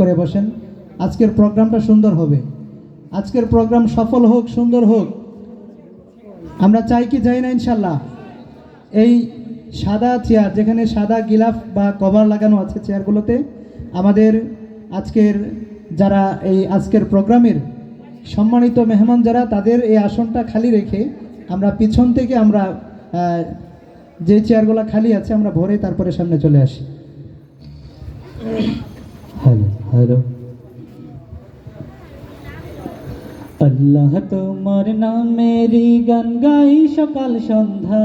করে বসেন। আজকের প্রোগ্রামটা সুন্দর হবে। আজকের প্রোগ্রাম সফল হোক, সুন্দর হোক। আমরা চাই কি চাই না, ইনশাল্লাহ। এই সাদা চেয়ার, যেখানে সাদা গিলাফ বা কভার লাগানো আছে চেয়ারগুলোতে, আমাদের আজকের যারা এই আজকের প্রোগ্রামের সম্মানিত মেহমান যারা, তাদের এই আসনটা খালি রেখে আমরা পিছন থেকে আমরা যে চেয়ারগুলো খালি আছে, আমরা ভরে তারপরে সামনে চলে আসি। হ্যালো আল্লাহ তোমার নামেরই গান গাই সকাল সন্ধ্যা।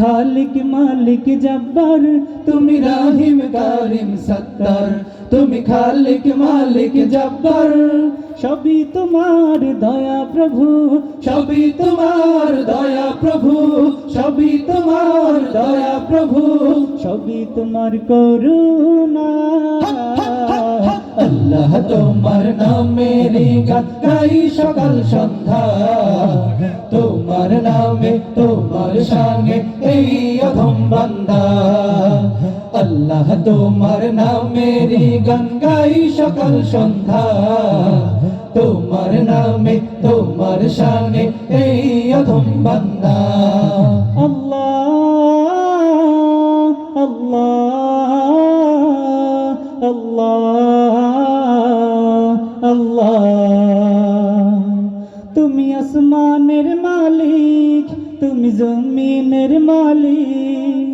খালিক মালিক জব্বার, তুমি রাহিম কারিম সত্তর, তুমি খালিক মালিক জব্বার। সবই তোমার দয়া প্রভু, সবই তোমার দয়া প্রভু, সবই তোমার দয়া প্রভু, সবই তোমার করুণা। আল্লাহ তোমার নামেরই গান গাই সকাল সন্ধ্যা। তোমার নামে, তোমার সঙ্গে তোমার নামেরই গান গাই সকাল সন্ধ্যা। তোমার নামে, তোমার সঙ্গে এই অধম বান্দা। তুমি আসমানের মালিক, তুমি জমিনের মালিক।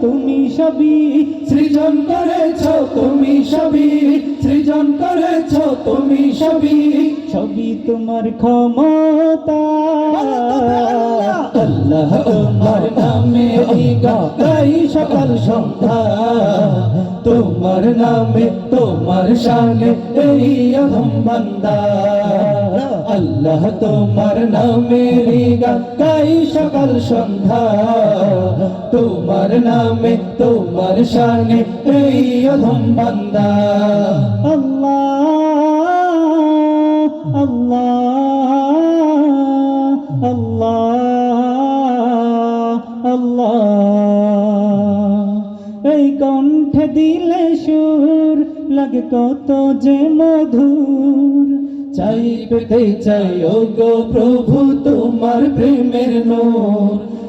তুমি সবই, সৃজন তুমি সবই, সৃজন তুমি সবই তোমার ক্ষমতা। আল্লাহ তোমার নামে গাই সকাল সন্ধ্যা। তোমার নামে, তোমার এই বান্দা। আল্লাহ তোমার নামে গাই সকাল সন্ধ্যা। তোমার নামে তোমার শানে এই অধম বান্দা। আল্লাহ আল্লাহ আল্লাহ আল্লাহ। এই কণ্ঠে দিলে সুর লাগে কত যে মধুর। চাই পেতে চাই ও গো প্রভু তোমার প্রেমের নূর।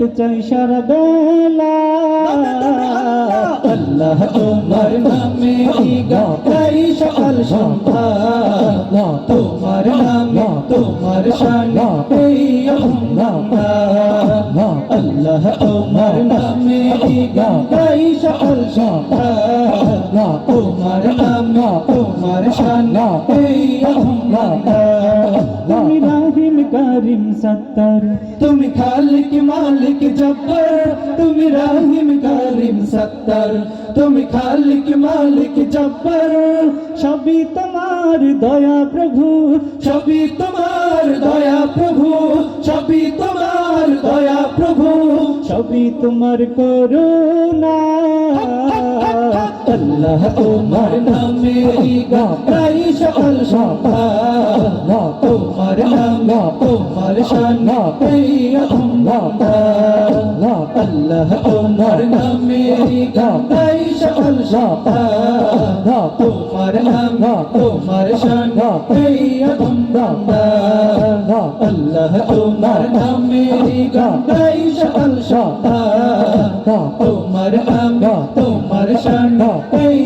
কাটাতে চাই সারা বেলা আল্লাহ তোমার নামে গাই সকাল সন্ধ্যা? তোমার নামে তোমার শান এই আল্লাহ তোমার নামে গাই সকাল সন্ধ্যা? তোমার নামে তোমার শান এই কারিম সত্তর। তুমি খালিক মালিক জব্বর, তুমি রাহিম করিম সত্তর। তুমি খালিক মালিক জব্বর, সবই তোমার দয়া প্রভু, সবই তোমার দয়া প্রভু, সবই তোমার দয়া প্রভু। সবই তোমার করুণা। আল্লাহ তোমার নামে গাই সকল সন্তান তোমার নাম, তোমার শান আল্লাহ তোমার নামে গাই সকল সন্তান তোমার নাম, তোমার শান আল্লাহ তোমার নামে গাই সকল সন্তান তোমার নাম তোমার শান এই